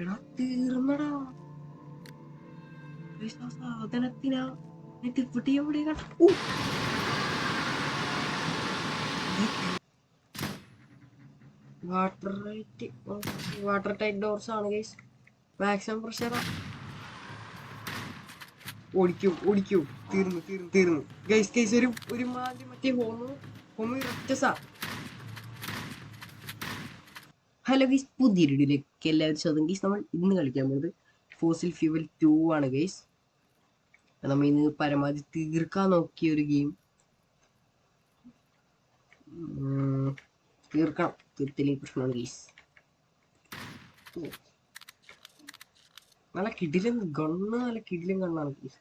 എടാ തീർന്നടാ സാധനത്തിനാ എത്തിപ്പെട്ടി എവിടെ കണ്ട വാട്ടർ വാട്ടർ ടൈറ്റ് ഡോർസ് ആണ് ഗൈസ് മാക്സിമം പ്രഷർ ഓടിക്കും ഓടിക്കും. തീർന്നു തീർന്നു തീർന്നു. ഗൈസ് ഗൈസ് ഒരു ഒരു മാതിരി മറ്റേ ഹോമോ. ഹോമി ഇറച്ചസാ ഹലോ ഗൈസ് പുതിയൊരു വീഡിയോയിലേക്ക് എല്ലാവരും സ്വന്തം ഗൈസ് നമ്മൾ ഇന്ന് കളിക്കാൻ പോകുന്നത് ഫോസിൽ ഫ്യൂവൽ ടു ആണ് ഗൈസ്. നമ്മൾ ഇന്ന് പരമാവധി തീർക്കാൻ നോക്കിയ ഒരു ഗെയിം തീർക്കണം. തീർത്തില്ലെങ്കിൽ പ്രശ്നമാണ് ഗൈസ്. നല്ല കിടിലും ഗണ്ണ് നല്ല കിടിലും ഗണ്ണാണ് ഗൈസ്.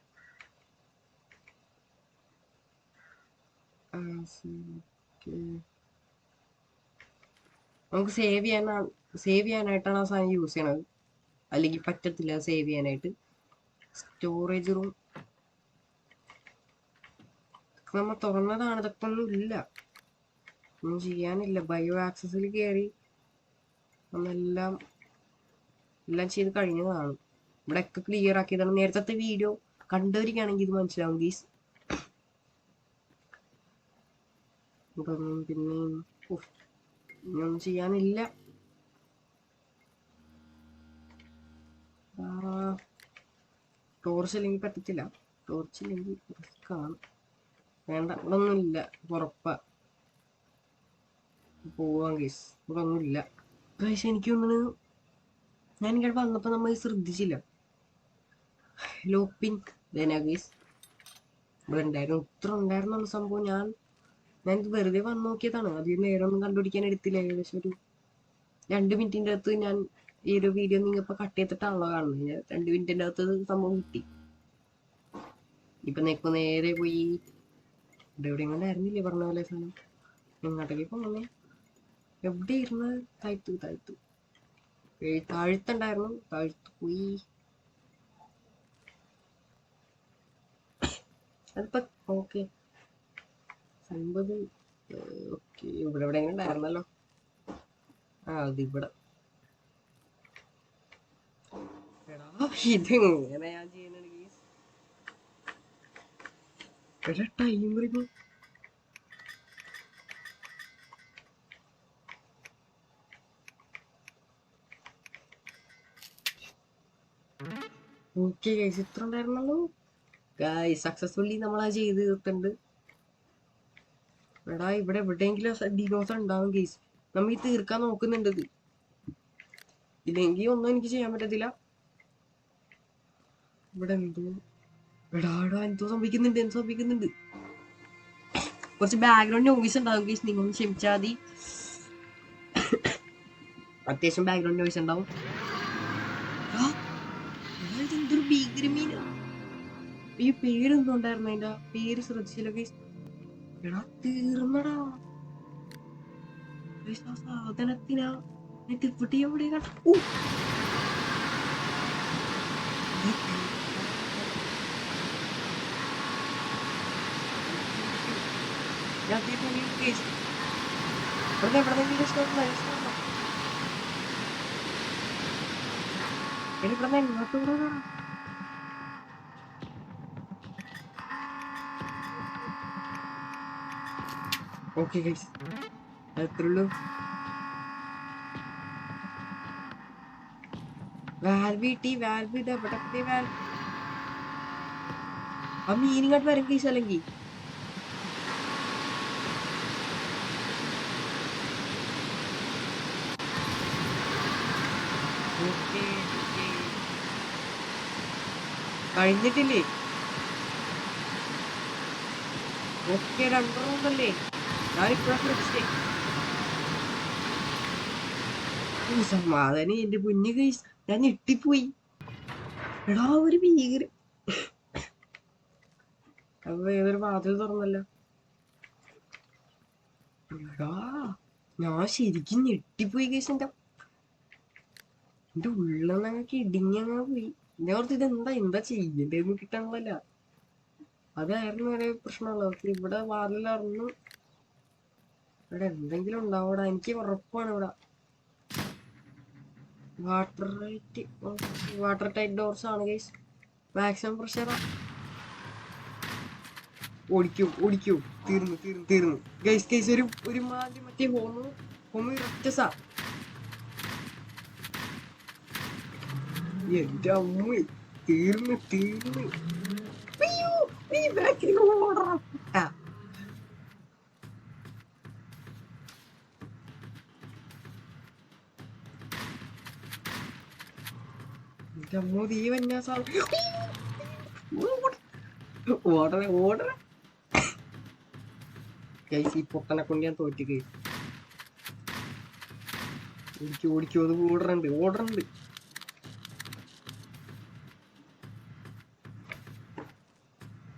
നമുക്ക് സേവ് ചെയ്യാൻ സേവ് ചെയ്യാനായിട്ടാണ് ആ സാധനം യൂസ് ചെയ്യണത്. അല്ലെങ്കിൽ പറ്റത്തില്ല സേവ് ചെയ്യാനായിട്ട്. സ്റ്റോറേജ് റൂം നമ്മൾ തുറന്നതാണ്. ഇതൊക്കെ ഒന്നും ഇല്ല. ഒന്നും ചെയ്യാനില്ല. ബയോ ആക്സസിൽ കയറി നമ്മളെല്ലാം എല്ലാം ചെയ്ത് കഴിഞ്ഞതാണ്. ഇവിടെ ഒക്കെ ക്ലിയർ ആക്കിയതാണ്. നേരത്തെ വീഡിയോ കണ്ടവരിക്കാണെങ്കിൽ ഇത് മനസ്സിലാവും ഗീസ് അപ്പം പിന്നെ ഇനിയൊന്നും ചെയ്യാനില്ല. ടോർച്ച് ഇല്ലെങ്കിൽ പറ്റത്തില്ല. ടോർച്ച് ഇല്ലെങ്കിൽ റിസ്ക്കാണ് വേണ്ട ഇവിടെ ഒന്നുമില്ല ഉറപ്പാ. പോവാം കേസ് ഇവിടെ ഒന്നുമില്ല പക്ഷെ എനിക്ക് തോന്നുന്നു ഞാൻ ഇങ്ങോട്ട് വന്നപ്പോൾ നമ്മൾ ശ്രദ്ധിച്ചില്ല ലോപ്പിൻ ഗീസ് ഇവിടെ ഉണ്ടായിരുന്നു ഇത്ര ഉണ്ടായിരുന്നുള്ള സംഭവം ഞാൻ ഞാൻ വെറുതെ വന്ന് നോക്കിയതാണ്. അധികം നേരെ ഒന്നും കണ്ടുപിടിക്കാൻ എടുത്തില്ല. ഏകദേശം ഒരു രണ്ട് മിനിറ്റിന്റെ അകത്ത് ഞാൻ ഈ ഒരു വീഡിയോ നിങ്ങൾ ഇപ്പൊ കട്ട് ചെയ്തിട്ടാണല്ലോ കാണുന്നത്. രണ്ട് മിനിറ്റിന്റെ അകത്ത് സംഭവം കിട്ടി. ഇപ്പൊ നിനക്ക് നേരെ പോയി എവിടെയും കൊണ്ടായിരുന്നില്ലേ പറഞ്ഞ പോലെ സാധനം. എങ്ങോട്ടേക്ക് പോകണേ എവിടെ ഇരുന്ന്? താഴ്ത്തു താഴ്ത്തു. താഴ്ത്തുണ്ടായിരുന്നു. താഴ്ത്തു പോയി. അതിപ്പോ ഓക്കെ അൻപത് ഓക്കെ. ഇവിടെ എവിടെയെങ്കിലും ഉണ്ടായിരുന്നല്ലോ. ആ അതിവിടെ. എടാ ഇതെങ്ങനെ ഞാൻ ചെയ്യുന്നത് ഗീസ് എടാ ടൈം വരുമ്പോ ഓക്കെ ഗൈസ് ഇത്ര ഉണ്ടായിരുന്നല്ലോ. ഗൈസ് സക്സസ്ഫുള്ളി നമ്മൾ ആ ചെയ്ത് തീർത്തിട്ടുണ്ട്. എടാ ഇവിടെ എവിടെയെങ്കിലും ഡിനോസർ ഉണ്ടാവും കേസ് നമ്മ ഈ തീർക്കാൻ നോക്കുന്നുണ്ട് ഇത്. ഇല്ലെങ്കിൽ ഒന്നും എനിക്ക് ചെയ്യാൻ പറ്റത്തില്ല. ഇവിടെ എന്തോ എടാ എടാ എന്തോ സംഭവിക്കുന്നുണ്ട് എന്തോ സംഭവിക്കുന്നുണ്ട്. കുറച്ച് ബാക്ക്ഗ്രൗണ്ട് നോയിസ് ഉണ്ടാവും കേസ് നിങ്ങൾ ക്ഷമിച്ചാൽ മതി. അത്യാവശ്യം ബാക്ക്ഗ്രൗണ്ട് നോയിസ് ഉണ്ടാവും. ഇതെന്തൊരു ഭീകരമീന ഈ പേരെന്തോ ഉണ്ടായിരുന്നു അതിന്റെ പേര് ശ്രദ്ധിച്ചില്ല ഗൈസ് എടാ തീർന്നടാ സാധനത്തിനാ എത്തിപ്പെട്ടി എവിടെ കണ്ട. ഞാൻ ഇവിടെ ഇവിടെ ഗൈസ് നോക്കണം ഗൈസ് നോക്കണം എടി ഇവിടെ ഓക്കെ ഗൈസ് അത്രയുള്ളൂ വാൽവ് കിട്ടി വാൽവ് ഇതാ കിട്ടിയ വാൽവ് ആ മീനിങ്ങോട്ട് വരും കേസ് അല്ലെങ്കിൽ കഴിഞ്ഞിട്ടില്ലേ? ഓക്കെ രണ്ടു ഞാനിപ്പോഴാണ് ഓ, സമാധാനം എന്റെ പൊന്നു കൈസ് ഞാൻ ഞെട്ടിപ്പോയി. എടാ ഒരു ഭീകര ഏതൊരു വാതിൽ തുറന്നല്ലോ? ഞാൻ ശരിക്കും ഞെട്ടിപ്പോയി കൈസ് എന്റെ എന്റെ ഉള്ളന്നങ്ങക്ക് ഇടിഞ്ഞങ്ങ പോയി. ഞാൻ ഓർത്ത് ഇതെന്താ എന്താ ചെയ്യണ്ടേന്ന് കിട്ടാനുള്ളല്ല അതായിരുന്നു ഒരു പ്രശ്നമുള്ളത് ഇവിടെ വാതിലറിഞ്ഞു ഇവിടെ എന്തെങ്കിലും ഉണ്ടാവൂടാ. എനിക്ക് ഉറപ്പാണ് ഇവിടെ. Water tight water tight doors ആണ് ഗൈസ് മാക്സിമം പ്രഷർ ഓടിക്കും ഓടിക്കും. തീർന്നു തീർന്നു തീർന്നു. ഗൈസ് ഗൈസ് ഒരു ഒരു മാതിരി മറ്റേ ഹോമ് ഹോമ് റക്റ്റസാ എന്റെ അമ്മ തീർന്നു തീർന്നു. ഓടണം അമ്മ തീ വന്നാ ഓടറ ഓടണേ ഗൈസ് ഈ പൊട്ടനെ കൊണ്ട് ഞാൻ തോറ്റ് ഗൈസ് ഓടിക്കോ ഓടിക്കോ അത് ഓടറുണ്ട് ഓടറുണ്ട്.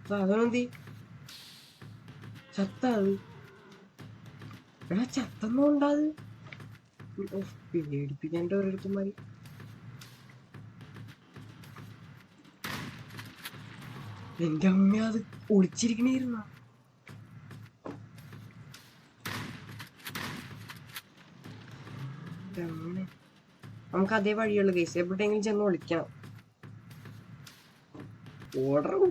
സാധനം ചത്ത അത്. എടാ ചത്തൊന്നും ഉണ്ടാത് പേടിപ്പിക്കാണ്ട് ഓരോരുത്തന്മാര്. എന്റെ അമ്മ അത് ഒളിച്ചിരിക്കണേരുന്ന. നമുക്ക് അതേ വഴിയുള്ളു കേസ് എവിടെയെങ്കിലും ചെന്ന് ഒളിക്കണം. ഓർഡർ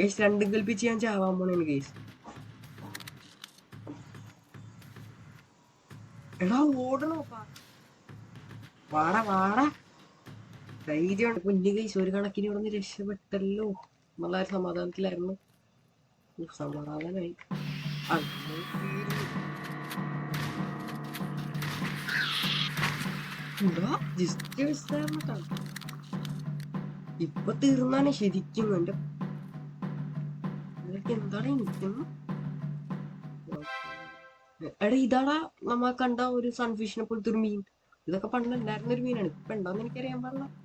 കേസ് രണ്ടും കൽപ്പിച്ച് ഞാൻ ചാവാൻ പോണേന് കേസ് എടാ ഓടണോപ്പാ വാടാ വാടാ. ധൈര്യമാണ്. കുഞ്ഞു കേസ് ഒരു കണക്കിന് ഇവിടെ നിന്ന് രക്ഷപ്പെട്ടല്ലോ. ഒരു സമാധാനത്തിലായിരുന്നു? സമാധാനായി. ഇപ്പൊ തീർന്നാണ് ശരിക്കും എന്റെ എന്താണ് എനിക്കും? എടാ ഇതാടാ നമ്മ കണ്ട ഒരു സൺഫിഷിനെ പോലത്തെ ഒരു മീൻ. ഇതൊക്കെ പണ്ടുണ്ടായിരുന്ന ഒരു മീനാണ്. ഇപ്പൊ ഉണ്ടോന്ന് എനിക്കറിയാൻ പാടില്ല.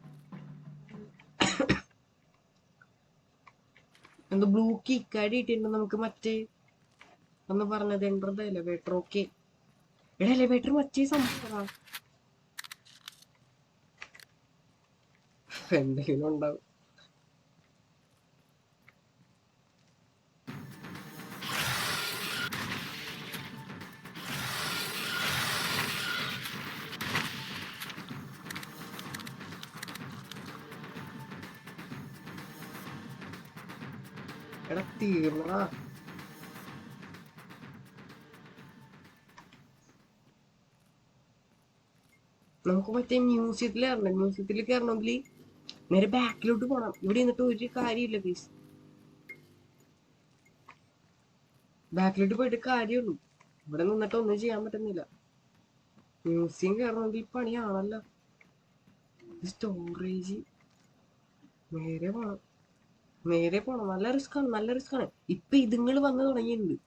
എന്തോ ബ്ലൂ കിക്കാടി ഇട്ടിട്ടുണ്ട് നമുക്ക് മറ്റേ. അന്ന് പറഞ്ഞത് എന്റെ എലവേറ്റർ ഓക്കെ എടാ എലവേറ്റർ മറ്റേ സംഭവം എന്തെങ്കിലും ഉണ്ടാവും. എടാ തീർന്നടാ. നമുക്ക് മറ്റേ മ്യൂസിയത്തിൽ കയറണം മ്യൂസിയത്തിൽ കയറണമെങ്കിൽ നേരെ ബാക്കിലോട്ട് പോണം. ഇവിടെ നിന്നിട്ട് ഒരു കാര്യമില്ല പ്ലീസ് ബാക്കിലോട്ട് പോയിട്ട് കാര്യമുള്ളൂ. ഇവിടെ നിന്നിട്ട് ഒന്നും ചെയ്യാൻ പറ്റുന്നില്ല. മ്യൂസിയം കയറണമെങ്കിൽ പണിയാണല്ലോ. സ്റ്റോറേജ് നേരെ പോണം. നേരെ പോണം. നല്ല റിസ്ക് ആണ് നല്ല റിസ്ക് ആണ്. ഇപ്പൊ ഇതുങ്ങൾ വന്നു തുടങ്ങിയിട്ടുണ്ട്.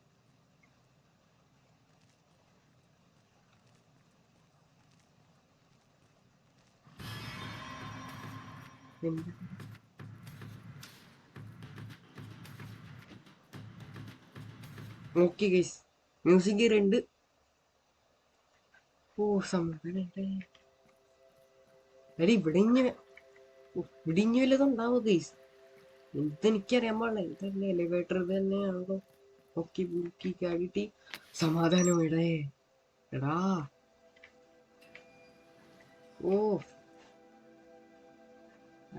നോക്കി ഗൈസ് മ്യൂസിക് രണ്ട് ഓ സമാധാനല്ലേ എടി ഇവിടെ ഇങ്ങനെ ഓ, ഇവിടെ ഇങ്ങനെ വല്ലതും ഉണ്ടാവോ ഗൈസ് ഇതെനിക്കറിയാൻ പാടില്ല. ഇതല്ലേ എലിവേറ്റർ ഇത് തന്നെയാണല്ലോ ഓക്കെ ബുക്കി കാടിട്ടി സമാധാനം ഇടേ. എടാ. ഓ.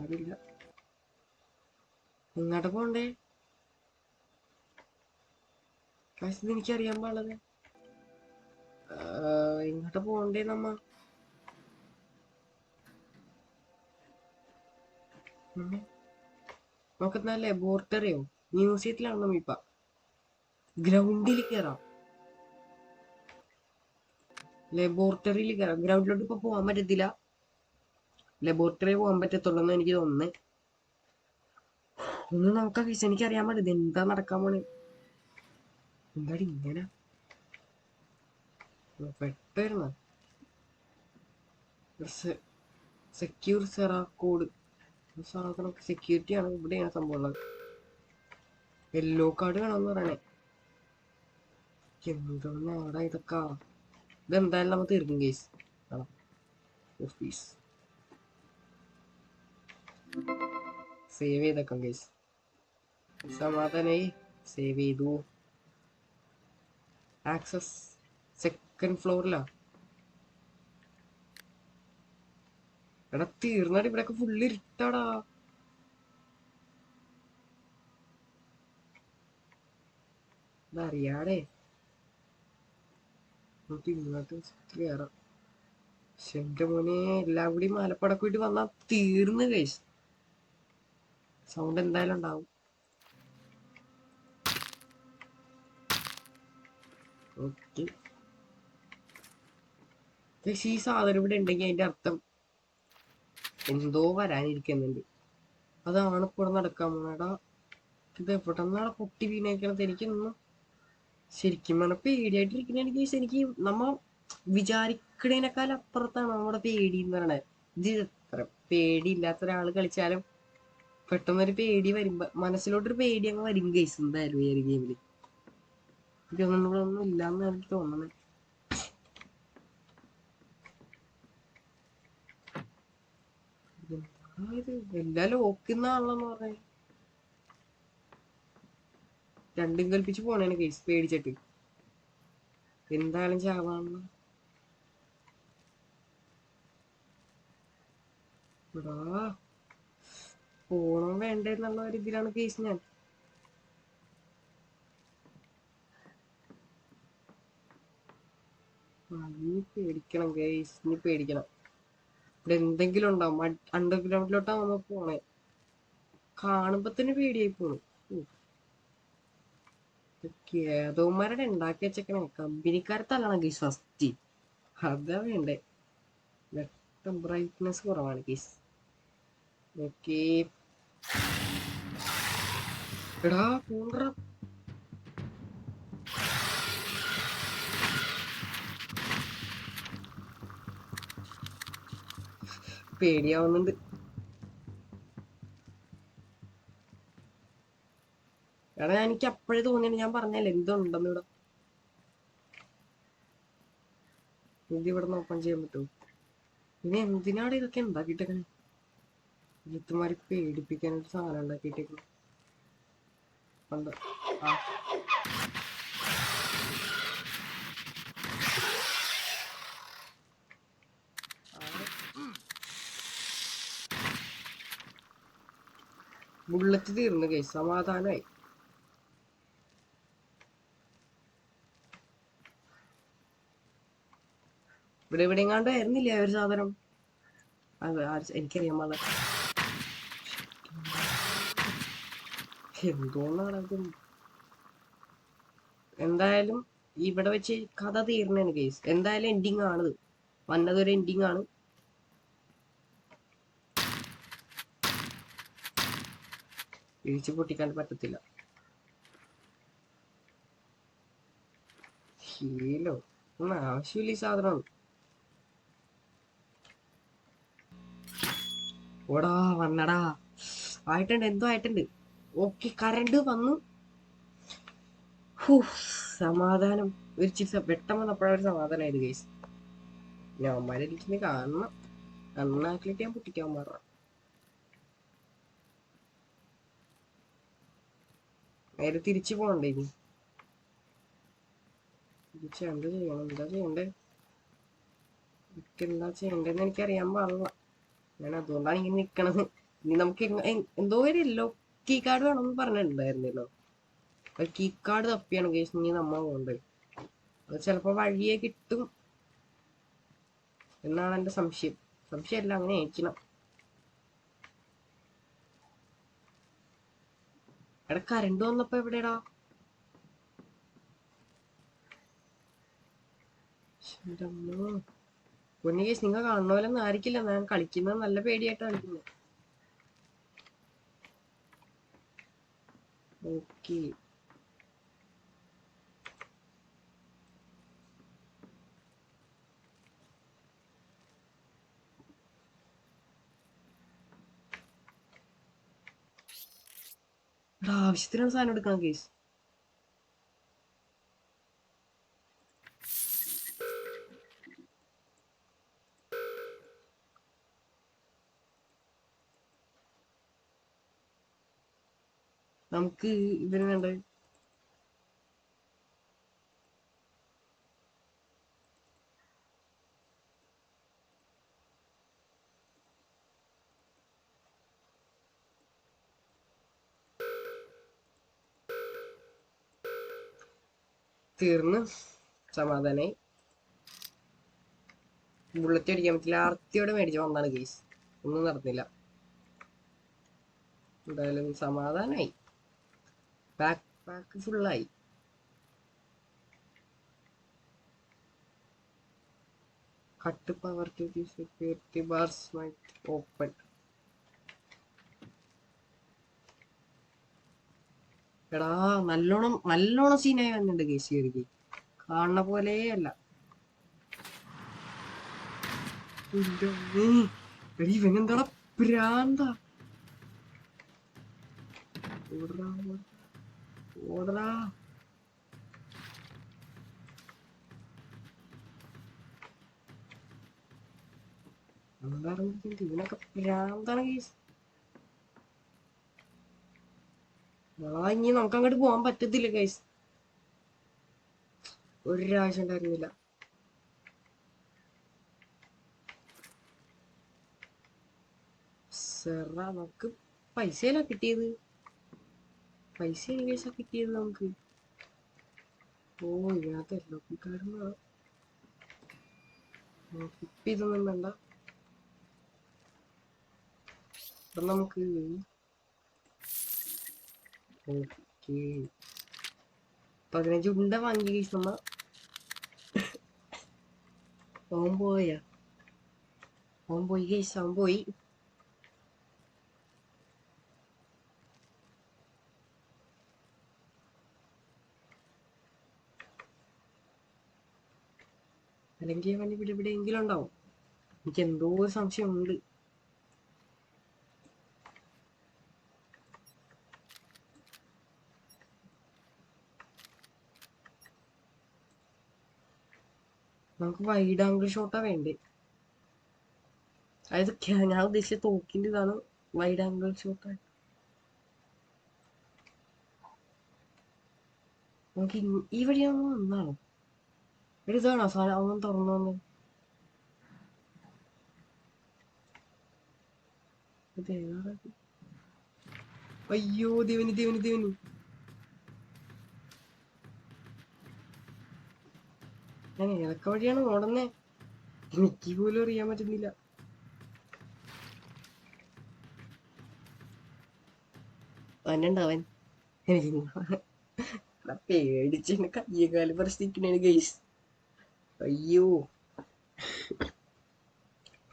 അറിയില്ല എങ്ങോട്ട് പോണ്ടേ? ഇത് എനിക്കറിയാൻ പാടില്ല. എങ്ങോട്ട് പോണ്ടേ നമ്മ? ഉം. നമുക്കെന്നാ ലബോറട്ടറിയോ മ്യൂസിയത്തിലാണ് നമ്മൾ ഗ്രൗണ്ടിൽ കയറാം ലബോറട്ടറിയിൽ കയറാം ഗ്രൗണ്ടിലോട്ട് ഇപ്പൊ പോകാൻ പറ്റത്തില്ല. ലബോറട്ടറി പോകാൻ പറ്റത്തുള്ളൂ എന്ന് എനിക്ക് തോന്നുന്നേ. ഒന്ന് നോക്കാം ഫീസ് എനിക്ക് അറിയാൻ പാടില്ല. എന്താ നടക്കാൻ പോണേ? എന്താടി ഇങ്ങനെ? പെട്ടായിരുന്ന സെക്യൂർ സെറാ കോഡ് സാധനം സെക്യൂരിറ്റി ആണ് ഇവിടെയാ സംഭവം ഉള്ളത്. യെല്ലോ കാർഡ് വേണമെന്ന് പറയണേ. എന്താണ് ഇതൊക്കെ? ഇതെന്തായാലും നമ്മൾ തീർക്കും കേസ് ഓഫീസ് സേവ് ചെയ്തേക്കാം കേസ് സമാധാനായി സേവ് ചെയ്തു. ആക്സസ് സെക്കൻഡ് ഫ്ലോറിലാ എടാ തീർന്നാടി ഇവിടെയൊക്കെ ഫുള്ള് ഇരുട്ടാടാ. അറിയാടേ. നമുക്ക് മോനെ എല്ലാം കൂടി മലപ്പടക്ക് ഇട്ട് വന്നാ തീർന്ന് കഴിച്ചു സൗണ്ട് എന്തായാലും ഉണ്ടാവും. ഓക്കെ ഈ സാധനം ഇവിടെ ഉണ്ടെങ്കിൽ അതിന്റെ അർത്ഥം എന്തോ വരാനിരിക്കുന്നുണ്ട് അതാണ് ഇപ്പോൾ നടക്കാൻ പോണേടാ ഇത് എവിടെ നിന്നാണ് പൊട്ടി വീണേക്കണത്. എനിക്കൊന്നും ശരിക്കും പറഞ്ഞ പേടിയായിട്ടിരിക്കുന്ന എനിക്ക് എനിക്ക് നമ്മ വിചാരിക്കണേനേക്കാൾ അപ്പുറത്താണ് നമ്മുടെ പേടി എന്ന് പറയണത് ഇത് എത്ര പേടിയില്ലാത്ത ഒരാൾ കളിച്ചാലും പെട്ടെന്നൊരു പേടി വരുമ്പോ മനസ്സിലോട്ടൊരു പേടി അങ്ങ് വരും കേസ് എന്തായാലും ഈ ഒരു ഗെയിമിൽ ഇതൊന്നും ഇല്ലാന്നാണ് ഒന്നും എനിക്ക് തോന്നുന്നത് ഇത് ലോക്കുന്ന ആളെന്ന് പറഞ്ഞ രണ്ടും കൽപ്പിച്ച് പോണേനെ കേസ് പേടിച്ചിട്ട്. എന്തായാലും ചാവാണെന്ന് എടാ പോണോ വേണ്ട എന്നുള്ള ഒരു ഇതിലാണ് കേസ് ഞാൻ. പേടിക്കണം കേസ് ഇനി പേടിക്കണം. ഇവിടെ എന്തെങ്കിലും ഉണ്ടാവും. അണ്ടർഗ്രൗണ്ടിലോട്ടാണ് നമ്മൾ പോണേ. കാണുമ്പോ തന്നെ പേടിയായി പോണു. ഏതോമാരുടെ ഉണ്ടാക്കി വെച്ചേക്കണേ. കമ്പനിക്കാരത്തല്ലാണ് ഗീസ് ഫസ്റ്റ്. അതാ വേണ്ടേ. വെട്ടം ബ്രൈറ്റ്നെസ് കുറവാണ് ഗീസ് ഓക്കേ എടാ പോണ്ടാ പേടിയാവുന്നുണ്ട്. എടാ എനിക്ക് അപ്പോഴേ തോന്നിയാണ് ഞാൻ പറഞ്ഞല്ലേ എന്തുണ്ടെന്ന് ഇവിടെ? ഇത് ഇവിടെ ഓപ്പൺ ചെയ്യാൻ പറ്റുമോ? ഇനി എന്തിനാണ് ഇതൊക്കെ ഉണ്ടാക്കിയിട്ടേക്കണേ? ഇത്തുമാരി പേടിപ്പിക്കാനൊരു സാധനം ഉണ്ടാക്കിയിട്ടേക്കുന്നു പണ്ട് ആ. ബുള്ളറ്റ് തീർന്നു കൈ സമാധാനമായി ഇവിടെ ഇവിടെ എങ്ങാണ്ട് ആയിരുന്നില്ലേ ഒരു സാധനം? അത് എനിക്കറിയാൻ പാടില്ല. എന്തോന്നാണ് ഇത് എന്തായാലും ഇവിടെ വെച്ച് കഥ തീർന്നാണ് കേസ് എന്തായാലും എൻഡിങ് ആണത് വന്നതൊരു എൻഡിങ് ആണ്. ഇടിച്ചു പൊട്ടിക്കാൻ പറ്റത്തില്ല. ഹീലോ ഒന്നും ആവശ്യമില്ല ഈ സാധനം. ഓടാ വന്നടാ. ആയിട്ടുണ്ട് എന്തോ ആയിട്ടുണ്ട്. ഓക്കെ കറണ്ട് വന്നു. സമാധാനം. ഒരു ചിരിച്ച വെട്ടം വന്നപ്പോഴൊരു സമാധാനമായത് കേസ് ഞമ്മമാരെ എനിക്കിന്ന് കാണണം. നന്നാക്കിയിട്ട് ഞാൻ പൊട്ടിക്കാൻ പറഞ്ഞ നേരെ തിരിച്ചു പോകണ്ടേ ഇനി? തിരിച്ച് എന്ത് ചെയ്യണം? എന്താ ചെയ്യണ്ടേ? എന്താ ചെയ്യണ്ടെന്ന് എനിക്കറിയാൻ പാടില്ല. ഞാൻ അതുകൊണ്ടാണ് ഇങ്ങനെ നിക്കണത്. ഇനി നമുക്ക് എന്തോ ഒരു എല്ലോ കീ കാർഡ് വേണമെന്ന് പറഞ്ഞിട്ടുണ്ടായിരുന്നല്ലോ. കീ കാർഡ് തപ്പിയാണ് കേസ് ഇനി നമ്മൾ പോകണ്ടത് അത് ചിലപ്പോ വഴിയെ കിട്ടും. എന്നാണ് എന്റെ സംശയം. സംശയമല്ല അങ്ങനെ അയക്കണം എടാ കരണ്ട് വന്നപ്പോ എവിടെടാ? പൊന്നു കേസ് നിങ്ങൾ കാണുന്ന പോലെ ഒന്നും ആയിരിക്കില്ല ഞാൻ കളിക്കുന്നത് നല്ല പേടിയായിട്ട് കളിക്കുന്നത്. ഓക്കെ. എടാ ആവശ്യത്തിനാണ് സാധനം എടുക്കണം കേസ് നമുക്ക് ഇവർ വേണ്ട തീർന്ന് സമാധാനായി. ബുള്ളറ്റ് അടിക്കാൻ പറ്റില്ല. ആർത്തിയോടെ മേടിച്ച് വന്നാണ് കേസ് ഒന്നും നടന്നില്ല. എന്തായാലും സമാധാനായി. ബാക്ക് പാക്ക് ഫുള്ളായി cut power to the security bars might open എടാ നല്ലോണം നല്ലോണം സീനായി വന്നിട്ടുണ്ട് കേസ് കയറിക്ക് കാണുന്ന പോലെ അല്ല. ഇവനെന്താടാ പ്രാന്ത? ഓടറാ ഓടടാ. ഇവനൊക്കെ പ്രാന്താണ് കേസ്. ആ ഇനി നമുക്ക് അങ്ങോട്ട് പോകാൻ പറ്റത്തില്ല ഗൈസ് ഒരാവശ്യം ഉണ്ടായിരുന്നില്ല. സെറാ നമുക്ക് പൈസയല്ല കിട്ടിയത്? പൈസ ഏകദേശം കിട്ടിയത് നമുക്ക്? ഓ ഇതിനകത്ത് എല്ലോ ഇതൊന്നും വേണ്ട. നമുക്ക് ഓക്കെ. പതിനഞ്ച് ഉണ്ട വാങ്ങി നമ്മ ഓൻ പോയ. ഓൻ പോയി ഗൈസ് അവൻ പോയി. അല്ലെങ്കിൽ അവൻ ഇവിടെ എവിടെയെങ്കിലും ഉണ്ടാവും. എനിക്ക് എന്തോ സംശയമുണ്ട്. നമുക്ക് വൈഡ് ആംഗിൾ ഷോട്ടാ വേണ്ടേ? അതായത് ഞാൻ ഉദ്ദേശിച്ച തോക്കിന്റെ ഇതാണ് വൈഡ് ആംഗിൾ ഷോട്ട് നമുക്ക് ഈ വഴിയാണോ വന്നാണോ ഇവിടെ ഇതാണോ? സാധനം അവൻ തുറന്നു വന്നത് ഇത് അയ്യോ ദേവന് ദേവന് ദേവന്. ഞാൻ ഏതൊക്കെ വഴിയാണ് ഓടുന്നേ? എനിക്ക് പോലും അറിയാൻ പറ്റുന്നില്ല. അവനുണ്ടവൻ എനിക്ക് പേടിച്ച് കയ്യ കാൽ പ്രശ്നിക്കണേ ഗൈസ് അയ്യോ.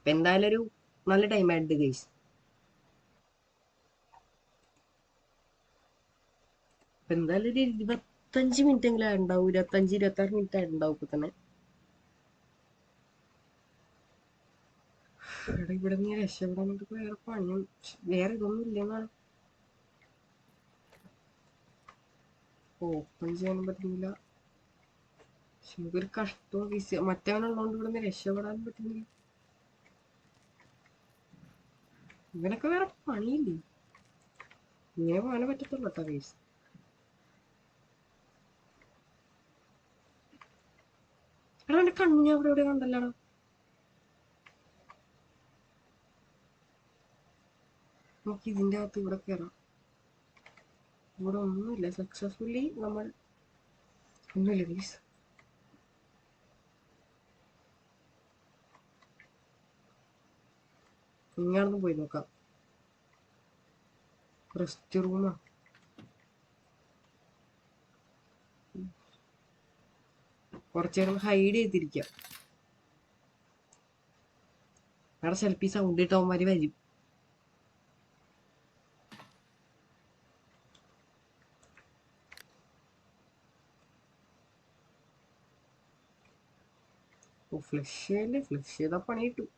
എന്തായാലും ഒരു നല്ല ടൈം ആയിട്ട് ഗൈസ് എന്തായാലും ഒരു ഇരുപത്തഞ്ച് മിനിറ്റ് എങ്കിലും ഉണ്ടാവും ഇരുപത്തഞ്ച് ഇരുപത്തി ആറ് മിനിറ്റ് ആയിട്ടുണ്ടാവും ഇപ്പൊ തന്നെ. എടാ ഇവിടെ നിന്ന് രക്ഷപ്പെടാൻ വേണ്ടി വേറെ പണി വേറെ ഇതൊന്നും ഇല്ലെന്നാണ് ഓപ്പൺ ചെയ്യാനും പറ്റുന്നില്ല. എനിക്കൊരു കഷ്ടവും മറ്റവനുള്ളതുകൊണ്ട് ഇവിടെ നിന്ന് രക്ഷപ്പെടാനും പറ്റുന്നില്ല. ഇവനൊക്കെ വേറെ പണിയില്ലേ? ഇങ്ങനെ പോകാനേ പറ്റത്തുള്ളൂ കേട്ടോ കേസ് എടാ എന്റെ കണ്ണ് ഞാൻ ഇവിടെ കണ്ടല്ലോടാ നമുക്ക് ഇതിന്റെ അകത്ത് ഇവിടെ കയറാം ഇവിടെ ഒന്നുമില്ല. സക്സസ്ഫുള്ളി നമ്മൾ ഒന്നുമില്ല പ്ലീസ് ഇങ്ങാണെന്ന് പോയി നോക്കാം. റെസ്റ്റ് റൂമാ കുറച്ച് നേരം ഹൈഡ് ചെയ്തിരിക്കാം. അവിടെ ചിലപ്പോൾ ഈ സൗണ്ട് ഇട്ടവന്മാര് വരും. ഫ്ലഷ് ചെയ്യല്ലേ ഫ്ലഷ് ചെയ്താൽ പണി കിട്ടും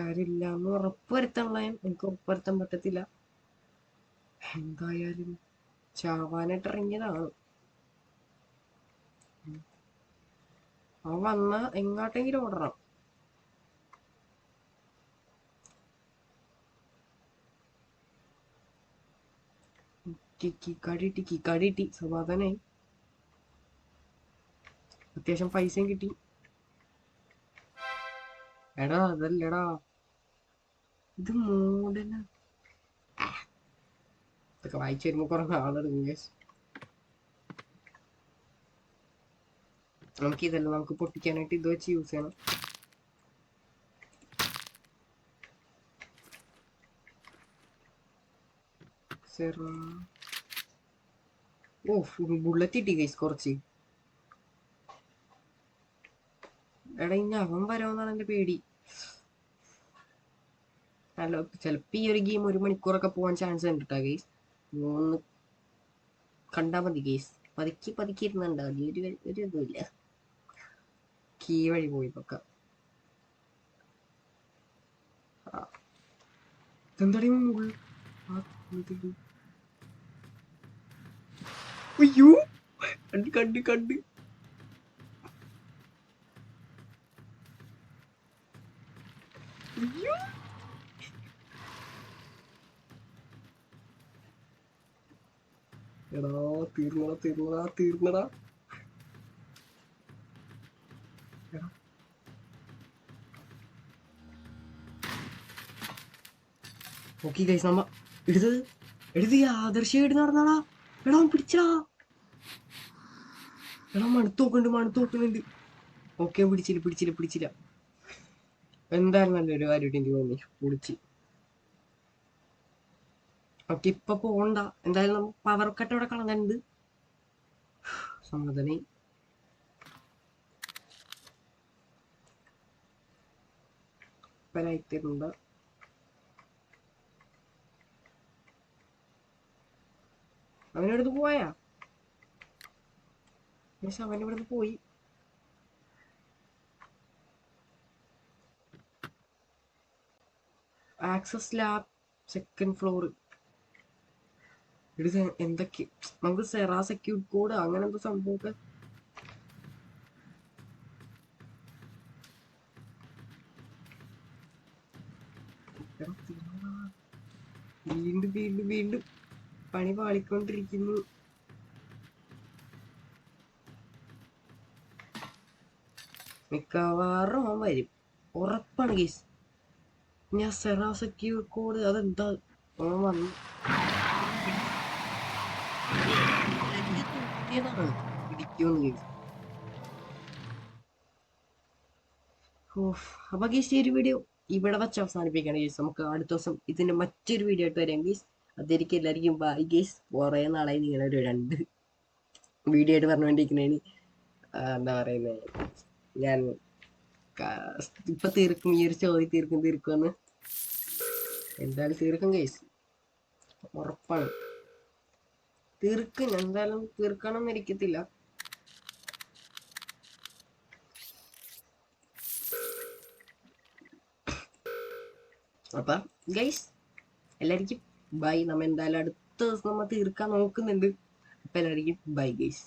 ആരില്ല എന്ന് ഉറപ്പ് വരുത്താനുള്ള എനിക്ക് ഉറപ്പ് വരുത്താൻ പറ്റത്തില്ല. എന്തായാലും ചാവാനായിട്ട് ഇറങ്ങിയതാണ് അവ വന്ന എങ്ങോട്ടെങ്കിലും ഓടണം. ടിക്കി കടി ടിക്കി കടി ടി സമാധാനായി. അത്യാവശ്യം പൈസയും കിട്ടി. എടാ അതല്ലടാ. ഇത് മൂടന ഇതൊക്കെ വായിച്ചു വരുമ്പോ കുറെ നാളെടുക്കും ഗൈസ് നമുക്ക് ഇതല്ല നമുക്ക് പൊട്ടിക്കാനായിട്ട് ഇത് വെച്ച് യൂസ് ചെയ്യണം. ഓ ബുള്ളറ്റ് കിട്ടി ഗൈസ് കുറച്ച്. എടാ ഇനി അവൻ വരാമെന്നാണ് എന്റെ പേടി. അല്ല ചിലപ്പോ ഈ ഒരു ഗെയിം ഒരു മണിക്കൂറൊക്കെ പോകാൻ ചാൻസ് ഉണ്ട് കേട്ടോ ഗെയ്സ് മൂന്ന് കണ്ടാ മതി ഗെയ്സ് പതുക്കി പതുക്കി ഇരുന്നുണ്ടാവും ഒരു ഒരു ഇതുമില്ല. കീ വഴി പോയി പൊക്ക. അയ്യോ! കണ്ട് കണ്ട് കണ്ട്. എടാ തീർന്നടാ തീർന്നടാ തീർന്നടാ. ഓക്കെ ഗൈസ് നമ്മ എടുത്തത്. എടുത്ത് ഈ നടന്നാടാ എടാ പിടിച്ചാ എടാ മണത്ത് നോക്കുന്നുണ്ട് മണത്ത് നോക്കുന്നുണ്ട്. ഓക്കെ പിടിച്ചില്ല പിടിച്ചില്ല പിടിച്ചില്ല. എന്തായാലും നല്ലൊരു കാര്യം എനിക്ക് തോന്നി. പൊളിച്ച് ഓക്കെ ഇപ്പൊ പോണ്ട. എന്തായാലും നമ്മൾ പവർ കട്ട് അവിടെ കളഞ്ഞിട്ടുണ്ട്. സമാധാനായി. ഇപ്പരായിത്തരുന്നുണ്ട് അവനടുത്ത് പോയാ? പക്ഷെ അവനിവിടുന്ന് പോയി. ആക്സസ് ലാബ് സെക്കൻഡ് ഫ്ലോർ ഇത് എന്തൊക്കെ? നമുക്ക് സെറാ സെക്യൂർ കോഡ് അങ്ങനെ എന്തോ സംഭവമൊക്കെ. വീണ്ടും വീണ്ടും വീണ്ടും പണി പാളിക്കൊണ്ടിരിക്കുന്നു. മിക്കവാറും അവൻ വരും. ഉറപ്പാണ് കേസ് ഞാൻ സെറാസക്കി സെക്യൂർ കോഡ് അതെന്താ ഓൻ വന്നു അപ്പൊ ഗീസ് ഈ ഒരു വീഡിയോ ഇവിടെ വെച്ച് അവസാനിപ്പിക്കുകയാണ് ഗീസ് നമുക്ക് അടുത്ത ദിവസം ഇതിന്റെ മറ്റൊരു വീഡിയോ ആയിട്ട് വരാം ഗീസ് അതായിരിക്കും എല്ലാവർക്കും ബൈ ഗീസ് കുറേ നാളായി നിങ്ങളെ ഒരു രണ്ട് വീഡിയോ ആയിട്ട് പറഞ്ഞുകൊണ്ടിരിക്കുന്നതിന് എന്താ പറയുന്നത് ഞാൻ ഇപ്പൊ തീർക്കും ഈ ഒരു ചോദ്യം തീർക്കും എന്ന് എന്തായാലും തീർക്കും കേസ് ഉറപ്പാണ്. തീർക്കും എന്തായാലും തീർക്കണം എന്നിരിക്കത്തില്ല അപ്പൊ ഗൈസ് എല്ലാവർക്കും ബൈ നമ്മ എന്തായാലും അടുത്ത ദിവസം നമ്മ തീർക്കാൻ നോക്കുന്നുണ്ട്. അപ്പൊ എല്ലാവർക്കും ബൈ ഗൈസ്